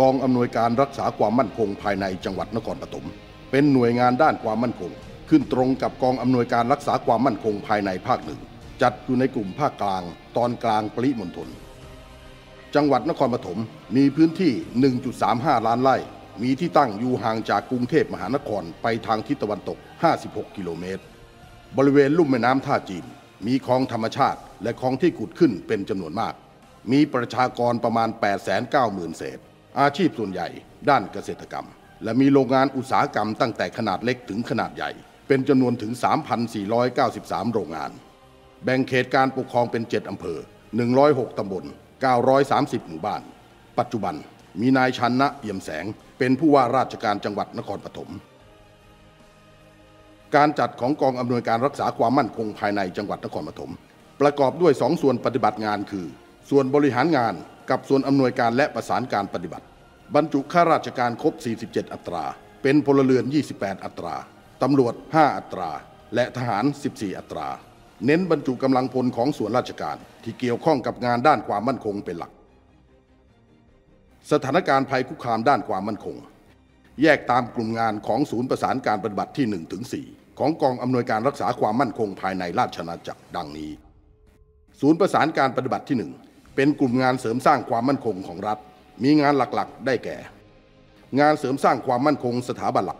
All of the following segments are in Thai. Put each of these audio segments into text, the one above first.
กองอำนวยการรักษาความมั่นคงภายในจังหวัดนครปฐมเป็นหน่วยงานด้านความมั่นคง ขึ้นตรงกับกองอำนวยการรักษาความมั่นคงภายในภาคหนึ่งจัดอยู่ในกลุ่มภาคกลาง ตอนกลางปริมณฑลจังหวัดนครปฐมมีพื้นที่ 1.35 ล้านไร่ มีที่ตั้งอยู่ห่างจากกรุงเทพมหานครไปทางทิศตะวันตก 56 กิโลเมตร บริเวณลุ่มแม่น้ำท่าจีน มีคลองธรรมชาติ และคลองที่ขุดขึ้นเป็นจำนวนมาก มีประชากรประมาณ 890,000 เศษ อาชีพส่วนใหญ่ ด้านเกษตรกรรม และมีโรงงานอุตสาหกรรมตั้งแต่ขนาดเล็กถึงขนาดใหญ่ เป็นจำนวนถึง 3,493 โรงงาน แบ่งเขตการปกครองเป็น 7 อำเภอ 106 ตำบล 930 หมู่บ้าน ปัจจุบันมีนายชันนะเอี่ยมแสง เป็นผู้ว่าราชการจังหวัดนครปฐมการจัดของกองอำนวยการรักษาความมั่นคงภายในจังหวัดนครปฐมประกอบด้วยสองส่วนปฏิบัติงานคือ ส่วนบริหารงาน กับส่วนอำนวยการและประสานการปฏิบัติ บรรจุข้าราชการครบ 47 อัตรา เป็นพลเรือน 28 อัตรา ตำรวจ 5 อัตรา และทหาร 14 อัตรา เน้นบรรจุกำลังพลของส่วนราชการที่เกี่ยวข้องกับงานด้านความมั่นคงเป็นหลัก สถานการณ์ภัยคุกคามด้านความมั่นคง แยกตามกลุ่มงานของศูนย์ประสานการปฏิบัติที่1ถึง4ของกองอำนวยการรักษาความมั่นคงภายในราชอาณาจักรดังนี้ ศูนย์ประสานการปฏิบัติที่ 1 เป็นกลุ่มงานเสริมสร้างความมั่นคงของรัฐ มีงานหลักๆ ได้แก่ งานเสริมสร้างความมั่นคงสถาบันหลัก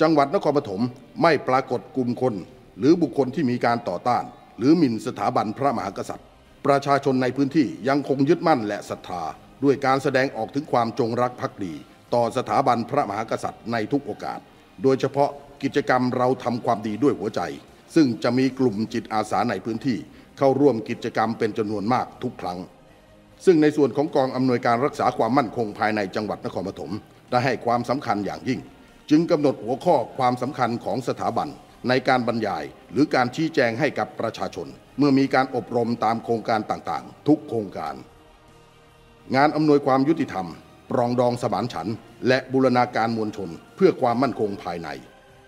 จังหวัดนครปฐมไม่ปรากฏกลุ่มคน หรือบุคคลที่มีการต่อต้าน หรือหมิ่นสถาบันพระมหากษัตริย์ ประชาชนในพื้นที่ยังคงยึดมั่นและศรัทธา ด้วยการแสดงออกถึงความจงรักภักดี ต่อสถาบันพระมหากษัตริย์ในทุกโอกาส โดยเฉพาะกิจกรรมเราทำความดีด้วยหัวใจ ซึ่งจะมีกลุ่มจิตอาสาในพื้นที่เข้าร่วมกิจกรรมเป็นจำนวนมากทุกครั้ง ซึ่งในส่วนของกองอำนวยการรักษาความมั่นคงภายในจังหวัดนครปฐมได้ให้ความสำคัญอย่างยิ่ง จึงกำหนดหัวข้อความสำคัญของสถาบันในการบรรยาย หรือการชี้แจงให้กับประชาชน เมื่อมีการอบรมตามโครงการต่างๆ ทุกโครงการ งานอำนวยความยุติธรรม ปรองดองสมานฉันท์และบูรณาการมวลชน เพื่อความมั่นคงภายใน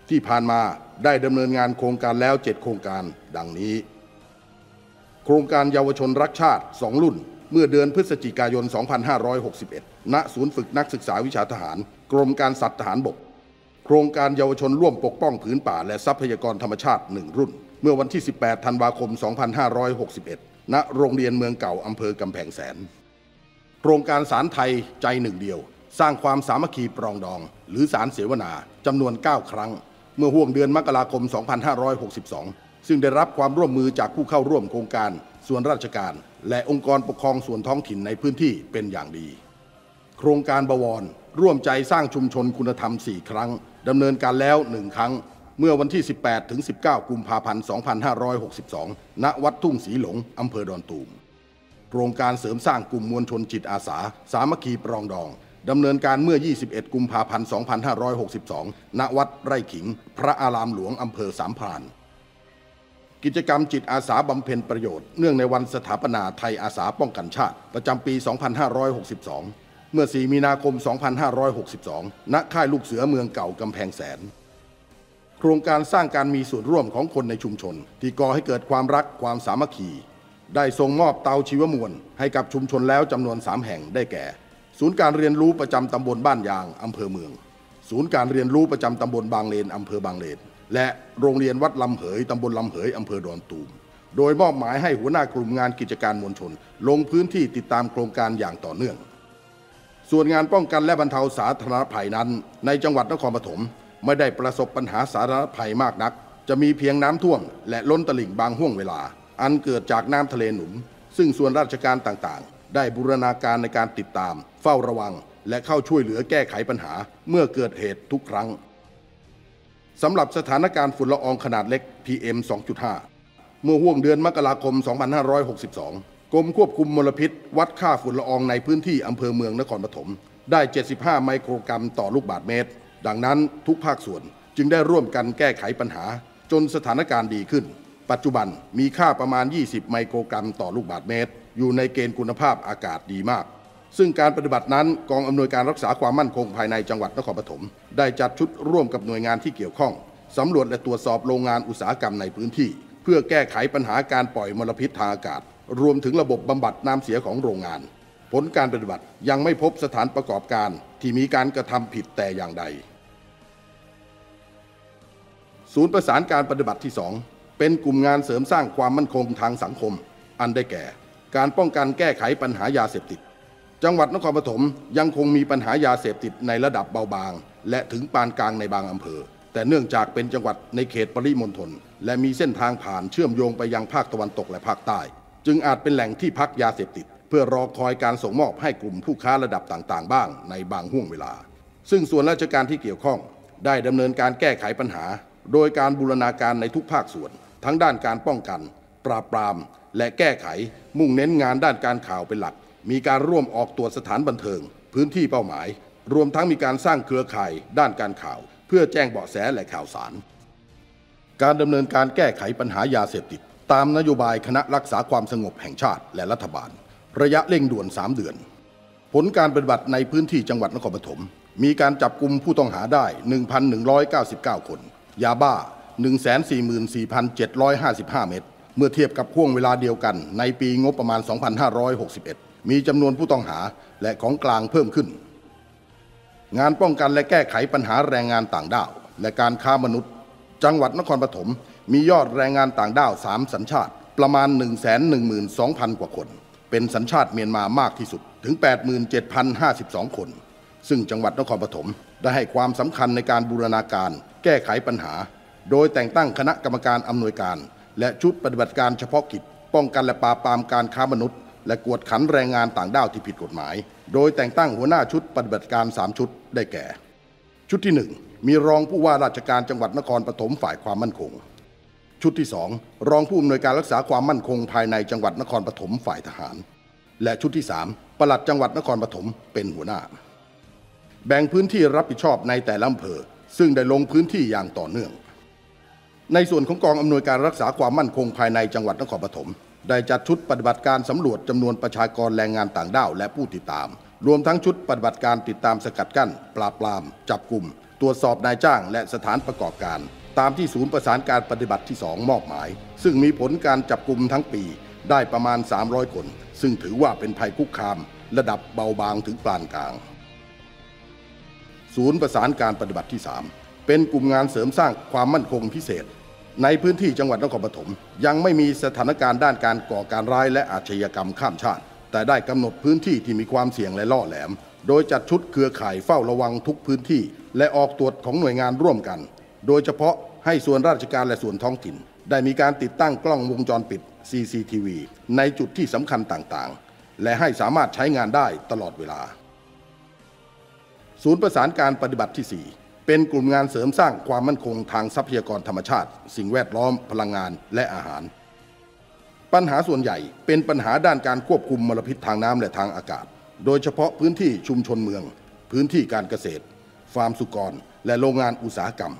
ที่ผ่านมาได้ดำเนินงานโครงการแล้ว 7 โครงการดังนี้ โครงการเยาวชนรักชาติ 2 รุ่น เมื่อเดือนพฤศจิกายน 2561 ณ ศูนย์ฝึกนักศึกษาวิชาทหาร กรมการสัตว์ทหารบก โครงการเยาวชนร่วมปกป้องผืนป่า และทรัพยากรธรรมชาติ 1 รุ่น เมื่อวันที่ 18 ธันวาคม 2561 ณ โรงเรียนเมืองเก่าอำเภอกำแพงแสน โครงการสารไทยใจหนึ่งเดียว สร้างความสามัคคีปรองดอง หรือสารเสวนาจำนวน 9 ครั้ง เมื่อห่วงเดือนมกราคม 2562 ซึ่งได้รับความร่วมมือจากผู้เข้าร่วมโครงการส่วนราชการ และองค์กรปกครองส่วนท้องถิ่นในพื้นที่เป็นอย่างดี โครงการบวรร่วมใจสร้างชุมชนคุณธรรม 4 ครั้งดำเนินการแล้ว1ครั้ง เมื่อวันที่ 18 ถึง 19 กุมภาพันธ์ 2562 ณ วัดทุ่งสีหลงอำเภอดอนตูม โครงการเสริมสร้างกลุ่มมวลชนจิตอาสา สามัคคีปรองดองดำเนินการเมื่อ 21 กุมภาพันธ์ 2562 ณ วัดไร่ขิง พระอารามหลวงอำเภอสามพราน กิจกรรมจิตอาสาบำเพ็ญประโยชน์ เนื่องในวันสถาปนาไทยอาสาป้องกันชาติ ประจำปี 2562 เมื่อ 4 มีนาคม 2562 ณ ค่ายลูกเสือเมืองเก่ากำแพงแสน โครงการสร้างการมีส่วนร่วมของคนในชุมชน ที่ก่อให้เกิดความรักความสามัคคี ได้ส่งมอบเตาชีวมวล ให้กับชุมชนแล้วจำนวน 3 แห่งได้แก่ ศูนย์การเรียนรู้ประจำตำบลบ้านยางอำเภอเมือง ศูนย์การเรียนรู้ประจำตำบลบางเลนอำเภอบางเลน และโรงเรียนวัดลำเหยตำบลลำเหยอำเภอดอนตูม โดยมอบหมายให้หัวหน้ากลุ่มงานกิจการมวลชน ลงพื้นที่ติดตามโครงการอย่างต่อเนื่อง ส่วนงานป้องกันและบรรเทาสาธารณภัยนั้น ในจังหวัดนครปฐมไม่ได้ประสบปัญหาสาธารณภัยมากนัก จะมีเพียงน้ำท่วม และล้นตลิ่งบางห่วงเวลา อันเกิดจากน้ำทะเลหนุน ซึ่งส่วนราชการต่างๆ ได้บูรณาการในการติดตาม เฝ้าระวัง และเข้าช่วยเหลือแก้ไขปัญหาเมื่อเกิดเหตุทุกครั้ง สำหรับสถานการณ์ฝุ่นละอองขนาดเล็ก PM 2.5 เมื่อห่วงเดือนมกราคม 2562 กรมควบคุมมลพิษ วัดค่าฝุ่นละอองในพื้นที่อำเภอเมืองนครปฐมได้ 75 ไมโครกรัมต่อลูกบาศก์เมตร ดังนั้นทุกภาคส่วนจึงได้ร่วมกันแก้ไขปัญหา จนสถานการณ์ดีขึ้น ปัจจุบันมีค่าประมาณ 20 ไมโครกรัมต่อลูกบาศก์เมตร อยู่ในเกณฑ์คุณภาพอากาศดีมาก ซึ่งการปฏิบัตินั้นกองอำนวยการรักษาความมั่นคงภายในจังหวัดนครปฐมได้จัดชุดร่วมกับหน่วยงานที่เกี่ยวข้องสำรวจและตรวจสอบโรงงานอุตสาหกรรมในพื้นที่ เพื่อแก้ไขปัญหาการปล่อยมลพิษทางอากาศ รวมถึงระบบบำบัดน้ำเสียของโรงงาน ผลการปฏิบัติยังไม่พบสถานประกอบการที่มีการกระทำผิดแต่อย่างใด ศูนย์ประสานการปฏิบัติที่ 2 เป็นกลุ่มงานเสริมสร้างความมั่นคงทางสังคม อันได้แก่ การป้องกันแก้ไขปัญหายาเสพติด จังหวัดนครปฐมยังคงมีปัญหายาเสพติดในระดับเบาบาง และถึงปานกลางในบางอำเภอ แต่เนื่องจากเป็นจังหวัดในเขตปริมณฑลและมีเส้นทางผ่านเชื่อมโยงไปยังภาคตะวันตกและภาคใต้ จึงอาจเป็นแหล่งที่พักยาเสพติด เพื่อรอคอยการส่งมอบให้กลุ่มผู้ค้าระดับต่างๆ บ้างในบางห่วงเวลา ซึ่งส่วนราชการที่เกี่ยวข้อง ได้ดำเนินการแก้ไขปัญหา โดยการบูรณาการในทุกภาคส่วน ทั้งด้านการป้องกัน ปราบปราม และแก้ไข มุ่งเน้นงานด้านการข่าวเป็นหลัก มีการร่วมออกตรวจสถานบันเทิง พื้นที่เป้าหมาย รวมทั้งมีการสร้างเครือข่ายด้านการข่าว เพื่อแจ้งเบาะแสและข่าวสาร การดำเนินการแก้ไขปัญหายาเสพติด ตามนโยบายคณะรักษาความสงบแห่งชาติและรัฐบาล ระยะเร่งด่วน 3 เดือน ผลการปฏิบัติในพื้นที่จังหวัดนครปฐมมีการจับกลุ่มผู้ต้องหาได้ 1,199 คน ยาบ้า 144,755 เม็ดเมื่อเทียบกับห่วงเวลาเดียวกันในปีงบประมาณ 2561 มีจำนวนผู้ต้องหาและของกลางเพิ่มขึ้น งานป้องกันและแก้ไขปัญหาแรงงานต่างด้าว และการค้ามนุษย์ จังหวัดนครปฐมมียอดแรงงานต่างด้าว 3 สัญชาติ ประมาณ 112,000 กว่าคน เป็นสัญชาติเมียนมามากที่สุดถึง 87,052 คน ซึ่งจังหวัดนครปฐมได้ให้ความสำคัญในการบูรณาการ แก้ไขปัญหา โดยแต่งตั้งคณะกรรมการอำนวยการ และชุดปฏิบัติการเฉพาะกิจ ป้องกันและปราบปรามการค้ามนุษย์ และกวดขันแรงงานต่างด้าวที่ผิดกฎหมาย โดยแต่งตั้งหัวหน้าชุดปฏิบัติการ 3 ชุดได้แก่ ชุดที่ 1 มีรองผู้ว่าราชการจังหวัดนครปฐมฝ่ายความมั่นคง ชุดที่ 2 รองผู้อำนวยการรักษาความมั่นคงภายในจังหวัดนครปฐมฝ่ายทหาร และชุดที่ 3ปลัดจังหวัดนครปฐมเป็นหัวหน้า แบ่งพื้นที่รับผิดชอบในแต่ละอำเภอซึ่งได้ลงพื้นที่อย่างต่อเนื่อง ในส่วนของกองอำนวยการรักษาความมั่นคงภายในจังหวัดนครปฐม ได้จัดชุดปฏิบัติการสำรวจจำนวนประชากรแรงงานต่างด้าวและผู้ติดตาม รวมทั้งชุดปฏิบัติการติดตามสกัดกั้น ปราบปราม จับกลุ่ม ตรวจสอบนายจ้างและสถานประกอบการ ตามที่ศูนย์ประสานการปฏิบัติที่ 2 มอบหมาย ซึ่งมีผลการจับกลุ่มทั้งปี ได้ประมาณ 300 คน ซึ่งถือว่าเป็นภัยคุกคาม ระดับเบาบางถึงปานกลาง ศูนย์ประสานการปฏิบัติที่ 3 เป็นกลุ่มงานเสริมสร้างความมั่นคงพิเศษ ในพื้นที่จังหวัดนครปฐมยังไม่มีสถานการณ์ด้านการก่อการร้ายและอาชญากรรมข้ามชาติ แต่ได้กำหนดพื้นที่ที่มีความเสี่ยงและล่อแหลม โดยจัดชุดเครือข่ายเฝ้าระวังทุกพื้นที่ และออกตรวจของหน่วยงานร่วมกัน โดยเฉพาะให้ส่วนราชการและส่วนท้องถิ่น ได้มีการติดตั้งกล้องวงจรปิด CCTV ในจุดที่สำคัญต่างๆ และให้สามารถใช้งานได้ตลอดเวลา ศูนย์ประสานการปฏิบัติที่ 4 เป็นกลุ่มงานเสริมสร้างความมั่นคงทางทรัพยากรธรรมชาติ สิ่งแวดล้อมพลังงานและอาหาร ปัญหาส่วนใหญ่เป็นปัญหาด้านการควบคุมมลพิษทางน้ำและทางอากาศ โดยเฉพาะพื้นที่ชุมชนเมือง พื้นที่การเกษตร ฟาร์มสุกร และโรงงานอุตสาหกรรม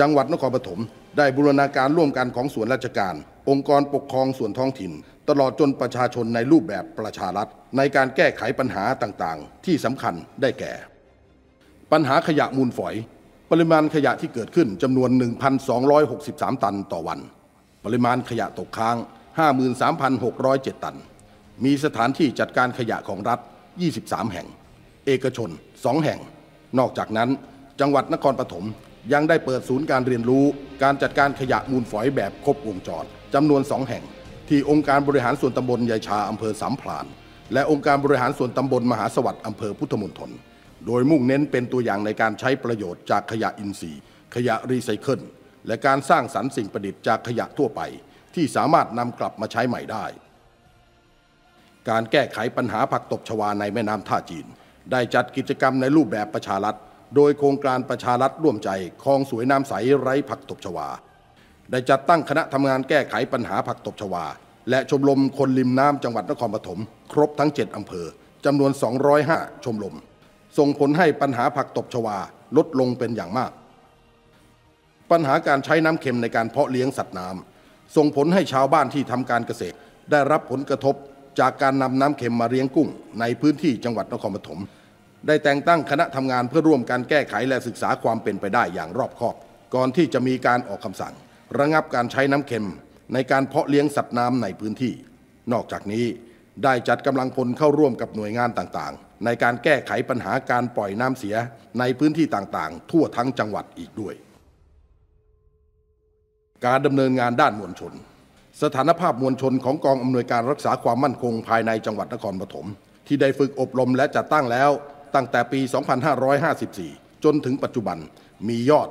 จังหวัดนครปฐมได้บูรณาการร่วมกันของส่วนราชการ องค์กรปกครองส่วนท้องถิ่น ตลอดจนประชาชนในรูปแบบประชารัฐในการแก้ไขปัญหาต่างๆ ที่สำคัญได้แก่ ปัญหาขยะมูลฝอย ปริมาณขยะที่เกิดขึ้นจำนวน 1,263 ตันต่อวัน ปริมาณขยะตกค้าง 53,607 ตัน มีสถานที่จัดการขยะของรัฐ 23 แห่ง เอกชน 2 แห่ง นอกจากนั้น จังหวัดนครปฐมยังได้เปิดศูนย์การเรียนรู้ การจัดการขยะมูลฝอยแบบครบวงจรจำนวน 2 แห่ง ที่องค์การบริหารส่วนตำบลยายชาอำเภอสามพราน และองค์การบริหารส่วนตำบลมหาสวัสดิ์อำเภอพุทธมณฑล โดยมุ่งเน้นเป็นตัวอย่างในการใช้ประโยชน์จากขยะอินทรีย์ ขยะรีไซเคิล และการสร้างสรรค์สิ่งประดิษฐ์จากขยะทั่วไป ที่สามารถนำกลับมาใช้ใหม่ได้ การแก้ไขปัญหาผักตบชวาในแม่น้ำท่าจีน ได้จัดกิจกรรมในรูปแบบประชารัฐ โดยโครงการประชารัฐร่วมใจคลองสวยน้ำใสไร้ผักตบชวา ได้จัดตั้งคณะทำงานแก้ไขปัญหาผักตบชวา และชมรมคนริมน้ำจังหวัดนครปฐมครบทั้ง 7อำเภอจำนวน 205 ชมรม ส่งผลให้ปัญหาผักตบชวาลดลงเป็นอย่างมาก ปัญหาการใช้น้ำเค็มในการเพาะเลี้ยงสัตว์น้ำส่งผลให้ชาวบ้านที่ทำการเกษตร ได้รับผลกระทบจากการนำน้ำเค็มมาเลี้ยงกุ้ง ในพื้นที่จังหวัดนครปฐมได้แต่งตั้งคณะทำงานเพื่อร่วมกันแก้ไขและศึกษาความเป็นไปได้อย่างรอบคอบ ก่อนที่จะมีการออกคำสั่ง ระงับการใช้น้ำเค็มในการเพาะเลี้ยงสัตว์น้ำในพื้นที่ นอกจากนี้ ได้จัดกำลังพลเข้าร่วมกับหน่วยงานต่างๆ ในการแก้ไขปัญหาการปล่อยน้ำเสียในพื้นที่ต่างๆ ทั่วทั้งจังหวัดอีกด้วย การดำเนินงานด้านมวลชน สถานภาพมวลชนของกองอำนวยการรักษาความมั่นคงภายในจังหวัดนครปฐมที่ได้ฝึกอบรมและจัดตั้งแล้วตั้งแต่ปี 2554 จนถึงปัจจุบันมียอด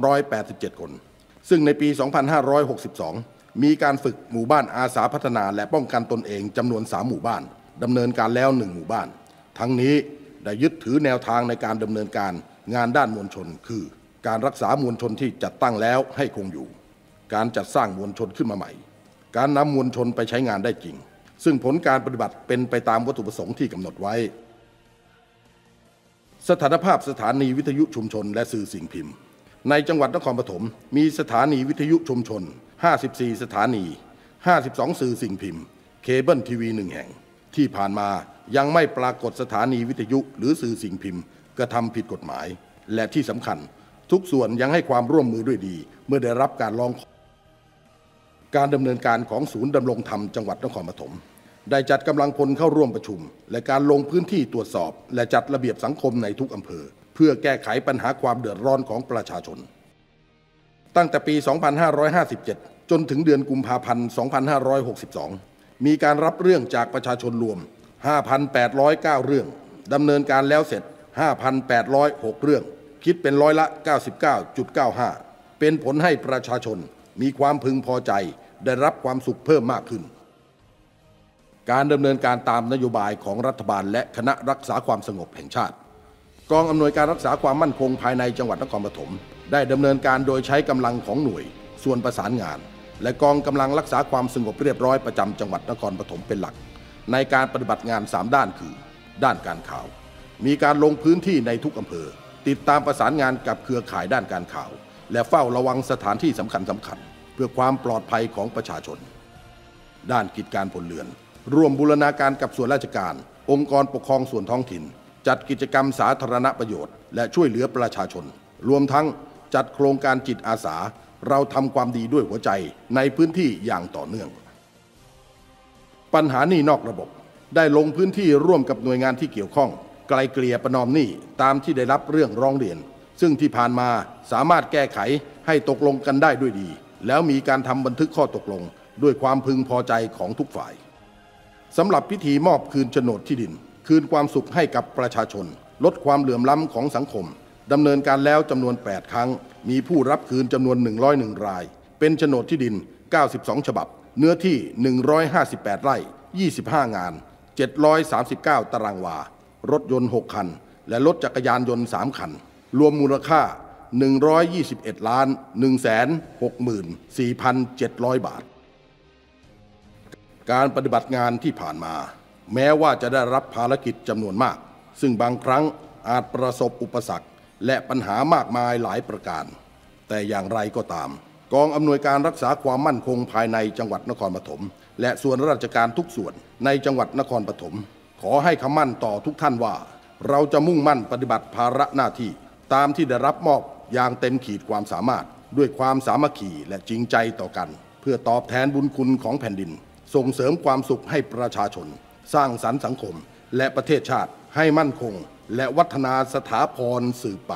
3,287 คน ซึ่งในปี 2562 มีการฝึกหมู่บ้านอาสาพัฒนาและป้องกันตนเองจำนวน 3 หมู่บ้านดำเนินการแล้ว 1 หมู่บ้าน ทั้งนี้ได้ยึดถือแนวทางในการดำเนินการงานด้านมวลชน คือ การรักษามวลชนที่จัดตั้งแล้วให้คงอยู่ การจัดสร้างมวลชนขึ้นมาใหม่ การนำมวลชนไปใช้งานได้จริง ซึ่งผลการปฏิบัติเป็นไปตามวัตถุประสงค์ที่กำหนดไว้ สถานภาพสถานีวิทยุชุมชนและสื่อสิ่งพิมพ์ ในจังหวัดนครปฐมมีสถานีวิทยุชุมชน 54 สถานี 52 สื่อสิ่งพิมพ์ เคเบิลทีวีหนึ่งแห่ง ที่ผ่านมายังไม่ปรากฏสถานีวิทยุหรือสื่อสิ่งพิมพ์กระทำผิดกฎหมาย และที่สำคัญ ทุกส่วนยังให้ความร่วมมือด้วยดี เมื่อได้รับการร้องการดำเนินการของศูนย์ดำรงธรรมจังหวัดนครปฐมได้จัดกำลังพลเข้าร่วมประชุม และการลงพื้นที่ตรวจสอบ และจัดระเบียบสังคมในทุกอำเภอ เพื่อแก้ไขปัญหาความเดือดร้อนของประชาชน ตั้งแต่ปี 2557 จนถึงเดือนกุมภาพันธ์ 2562 มีการรับเรื่องจากประชาชนรวม 5,809 เรื่องดำเนินการแล้วเสร็จ 5,806 เรื่อง คิดเป็นร้อยละ 99.95 เป็นผลให้ประชาชนมีความพึงพอใจได้รับความสุขเพิ่มมากขึ้น การดำเนินการตามนโยบายของรัฐบาลและคณะรักษาความสงบแห่งชาติ กองอำนวยการรักษาความมั่นคงภายในจังหวัดนครปฐมได้ดำเนินการโดยใช้กำลังของหน่วย ส่วนประสานงาน และกองกำลังรักษาความสงบเรียบร้อยประจำจังหวัดนครปฐมเป็นหลัก ในการปฏิบัติงาน 3 ด้านคือ ด้านการข่าว มีการลงพื้นที่ในทุกอำเภอ ติดตามประสานงานกับเครือข่ายด้านการข่าว และเฝ้าระวังสถานที่สำคัญสำคัญ เพื่อความปลอดภัยของประชาชน ด้านกิจการพลเรือน ร่วมบูรณาการกับส่วนราชการ องค์กรปกครองส่วนท้องถิ่น จัดกิจกรรมสาธารณประโยชน์ และช่วยเหลือประชาชน รวมทั้งจัดโครงการจิตอาสา เราทำความดีด้วยหัวใจในพื้นที่อย่างต่อเนื่อง ปัญหานี้นอกระบบ ได้ลงพื้นที่ร่วมกับหน่วยงานที่เกี่ยวข้อง ไกลเกลี่ยประนอมหนี้ตามที่ได้รับเรื่องร้องเรียน ซึ่งที่ผ่านมาสามารถแก้ไขให้ตกลงกันได้ด้วยดี แล้วมีการทำบันทึกข้อตกลง ด้วยความพึงพอใจของทุกฝ่ายสำหรับพิธีมอบคืนโฉนดที่ดิน คืนความสุขให้กับประชาชน ลดความเหลื่อมล้ำของสังคมดำเนินการแล้วจำนวน 8 ครั้ง มีผู้รับคืนจำนวน 101 ราย เป็นโฉนดที่ดิน 92 ฉบับ เนื้อที่ 158 ไร่ 25 งาน 739 ตารางวา รถยนต์ 6 คัน และรถจักรยานยนต์ 3 คัน รวมมูลค่า 121 ล้าน 164,700 บาท การปฏิบัติงานที่ผ่านมา แม้ว่าจะได้รับภารกิจจำนวนมาก ซึ่งบางครั้งอาจประสบอุปสรรค และปัญหามากมายหลายประการ แต่อย่างไรก็ตาม กองอำนวยการรักษาความมั่นคงภายในจังหวัดนครปฐมและส่วนราชการทุกส่วนในจังหวัดนครปฐมขอให้คำมั่นต่อทุกท่านว่า เราจะมุ่งมั่นปฏิบัติภาระหน้าที่ ตามที่ได้รับมอบอย่างเต็มขีดความสามารถ ด้วยความสามัคคีและจริงใจต่อกัน เพื่อตอบแทนบุญคุณของแผ่นดิน ส่งเสริมความสุขให้ประชาชน สร้างสรรค์สังคม และประเทศชาติให้มั่นคง และวัฒนาสถาพรสืบไป